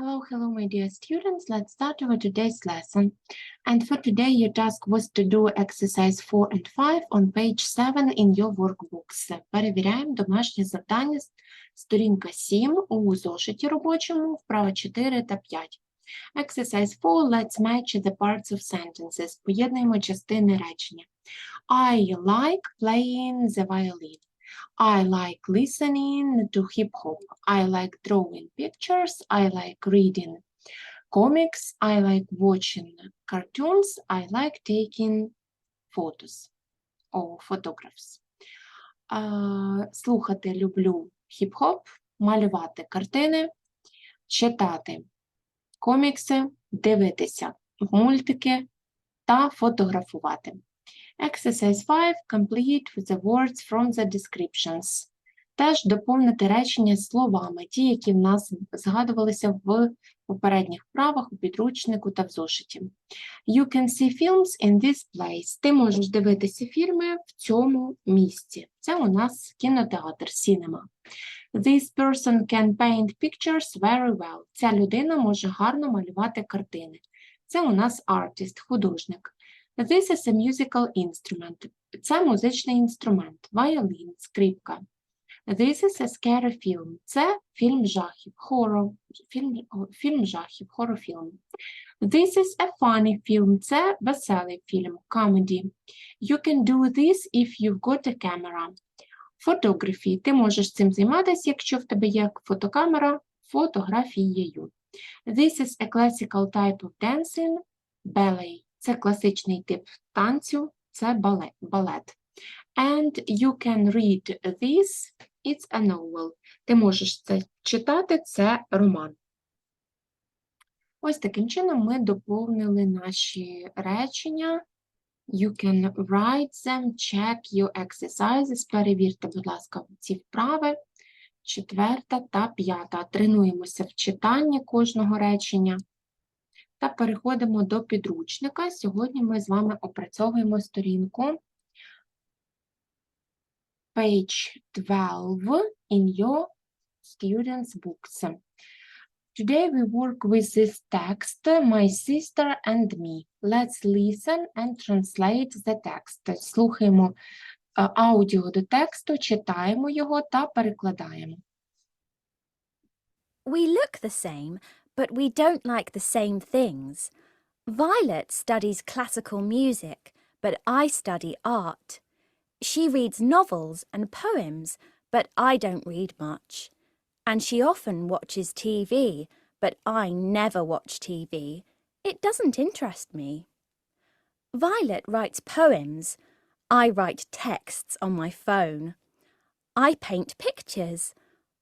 Hello, hello, my dear students. Let's start our today's lesson. And for today, your task was to do exercise 4 and 5 on page 7 in your workbooks. Перевіряємо домашнє завдання, сторінка 7 у зошиті робочому, вправа 4 та 5. Exercise 4, let's match the parts of sentences. Поєднуємо частини речення. I like playing the violin. I like listening to hip hop. I like drawing pictures. I like reading comics. I like watching cartoons. I like taking photos or photographs. Слухати люблю хіп-хоп, малювати картини, читати комікси, дивитися мультики та фотографувати. Exercise 5. Complete with the words from the descriptions. Теж доповнити речення словами, ті, які в нас згадувалися в попередніх вправах, у підручнику та в зошиті. You can see films in this place. Ти можеш дивитися фільми в цьому місці. Це у нас кінотеатр, cinema. This person can paint pictures very well. Ця людина може гарно малювати картини. Це у нас artist, художник. This is a musical instrument. Це музичний інструмент, violin, скрипка. This is a scary film. Це фільм жахів, фільм, жахів, хорор-фільм. This is a funny film. Це веселий фільм, comedy. You can do this if you've got a camera. Photography. Ти можеш цим займатися, якщо в тебе є фотокамера, фотографією. This is a classical type of dancing, ballet. Це класичний тип танцю, це балет. And you can read this, it's a novel. Ти можеш це читати, це роман. Ось таким чином ми доповнили наші речення. You can write them, check your exercises. Перевірте, будь ласка, ці вправи. Четверта та п'ята. Тренуємося в читанні кожного речення. Та переходимо до підручника. Сьогодні ми з вами опрацьовуємо сторінку page 12 in your students' books. Today we work with this text, my sister and me. Let's listen and translate the text. Слухаємо е, аудіо до тексту, читаємо його та перекладаємо. We look the same, but we don't like the same things. Violet studies classical music, but I study art. She reads novels and poems, but I don't read much. And she often watches TV, but I never watch TV. It doesn't interest me. Violet writes poems. I write texts on my phone. I paint pictures.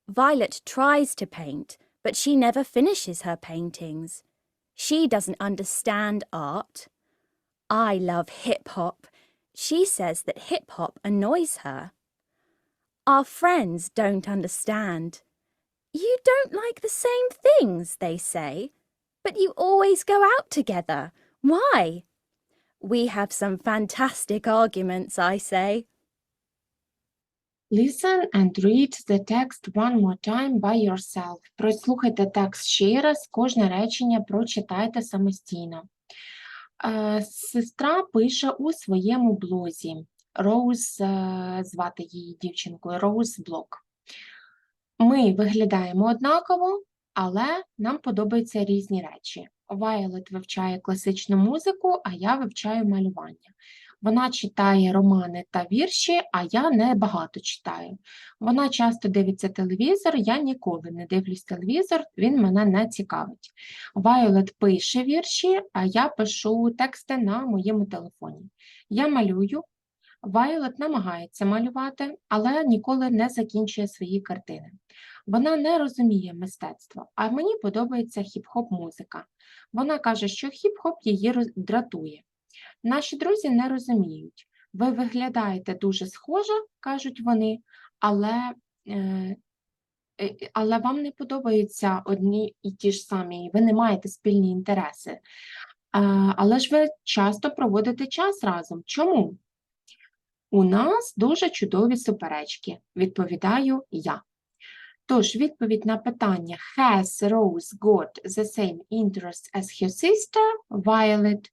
Violet tries to paint, but she never finishes her paintings. She doesn't understand art. I love hip hop. She says that hip hop annoys her. Our friends don't understand. You don't like the same things, they say, but you always go out together. Why? We have some fantastic arguments, I say. Listen and read the text one more time by yourself. Прослухайте текст ще раз, кожне речення прочитайте самостійно. Е, Сестра пише у своєму блозі. Роуз е, звати її дівчинкою, Роуз Блок. Ми виглядаємо однаково, але нам подобаються різні речі. Вайолет вивчає класичну музику, а я вивчаю малювання. Вона читає романи та вірші, а я не багато читаю. Вона часто дивиться телевізор, я ніколи не дивлюсь телевізор, він мене не цікавить. Вайолет пише вірші, а я пишу тексти на моєму телефоні. Я малюю. Вайолет намагається малювати, але ніколи не закінчує свої картини. Вона не розуміє мистецтва, а мені подобається хіп-хоп музика. Вона каже, що хіп-хоп її дратує. Наші друзі не розуміють. Ви виглядаєте дуже схоже, кажуть вони, але, е, е, але вам не подобаються одні і ті ж самі, ви не маєте спільні інтереси. Але ж ви часто проводите час разом. Чому? У нас дуже чудові суперечки, відповідаю я. Тож, відповідь на питання Has Rose got the same interests as her sister, Violet?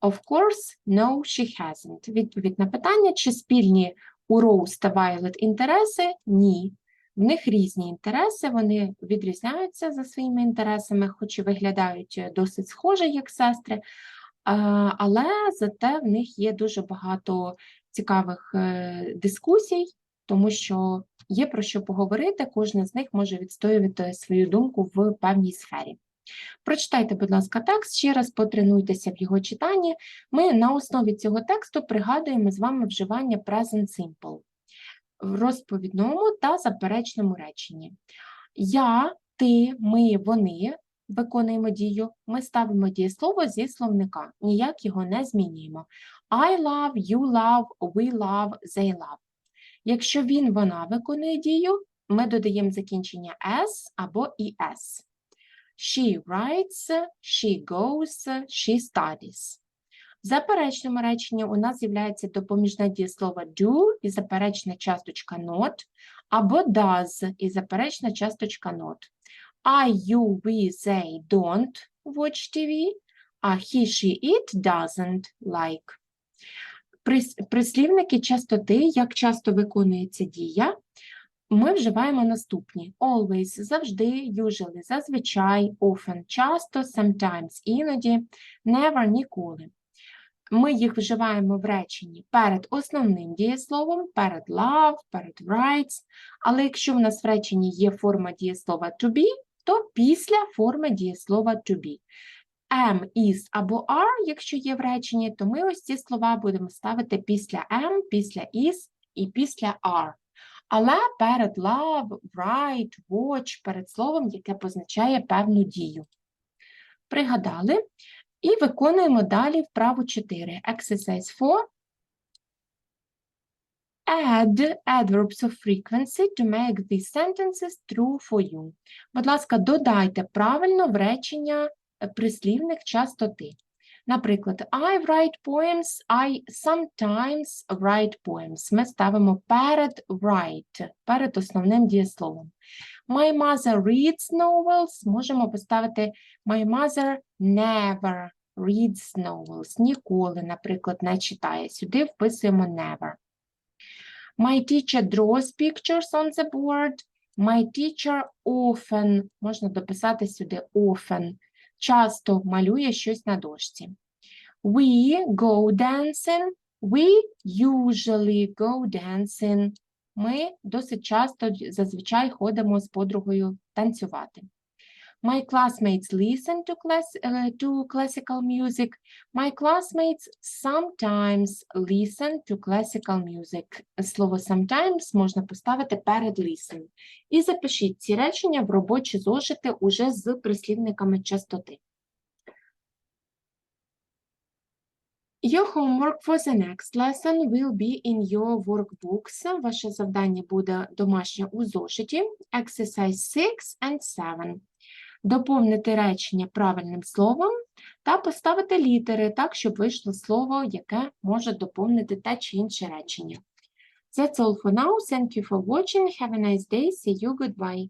Of course, no, she hasn't. Відповідь на питання, чи спільні у Rose та Violet інтереси? Ні. В них різні інтереси, вони відрізняються за своїми інтересами, хоч і виглядають е, досить схоже, як сестри, але зате в них є дуже багато цікавих е, дискусій, тому що є про що поговорити, кожна з них може відстоювати свою думку в певній сфері. Прочитайте, будь ласка, текст, ще раз потренуйтеся в його читанні. Ми на основі цього тексту пригадуємо з вами вживання present simple в розповідному та заперечному реченні. Я, ти, ми, вони виконуємо дію, ми ставимо дієслово зі словника, ніяк його не змінюємо. I love, you love, we love, they love. Якщо він, вона виконує дію, ми додаємо закінчення s або es. She writes, she goes, she studies. В заперечному реченні у нас з'являється допоміжне дієслово do і заперечна часточка not, або does і заперечна часточка not. I, you, we, they don't watch TV, а he, she, it doesn't like. Прислівники частоти, як часто виконується дія, ми вживаємо наступні: always – завжди, usually – зазвичай, often – часто, sometimes – іноді, never – ніколи. Ми їх вживаємо в реченні перед основним дієсловом, перед love, перед writes, але якщо в нас в реченні є форма дієслова to be, то після форми дієслова to be. am, is або are, якщо є в реченні, то ми ось ці слова будемо ставити після am, після is і після are. Але перед love, write, watch, перед словом, яке позначає певну дію. Пригадали? І виконуємо далі вправу 4. Exercise 4. Add adverbs of frequency to make these sentences true for you. Будь ласка, додайте правильно в речення е, прислівник частоти. Наприклад, I write poems, I sometimes write poems. Ми ставимо перед write, перед основним дієсловом. My mother reads novels. Можемо поставити My mother never reads novels. Ніколи, наприклад, не читає. Сюди вписуємо never. My teacher draws pictures on the board. My teacher often, можна дописати сюди often, часто малює щось на дошці. We go dancing. We usually go dancing. Ми досить часто зазвичай ходимо з подругою танцювати. My classmates listen to, class, е, to classical music. My classmates sometimes listen to classical music. Слово sometimes можна поставити перед listen. І запишіть ці речення в робочі зошити уже з прислівниками частоти. Your homework for the next lesson will be in your workbooks. Ваше завдання буде домашнє у зошиті. Exercise 6 and 7. Доповнити речення правильним словом та поставити літери так, щоб вийшло слово, яке може доповнити те чи інше речення. That's all for now. Thank you for watching. Have a nice day. See you. Goodbye.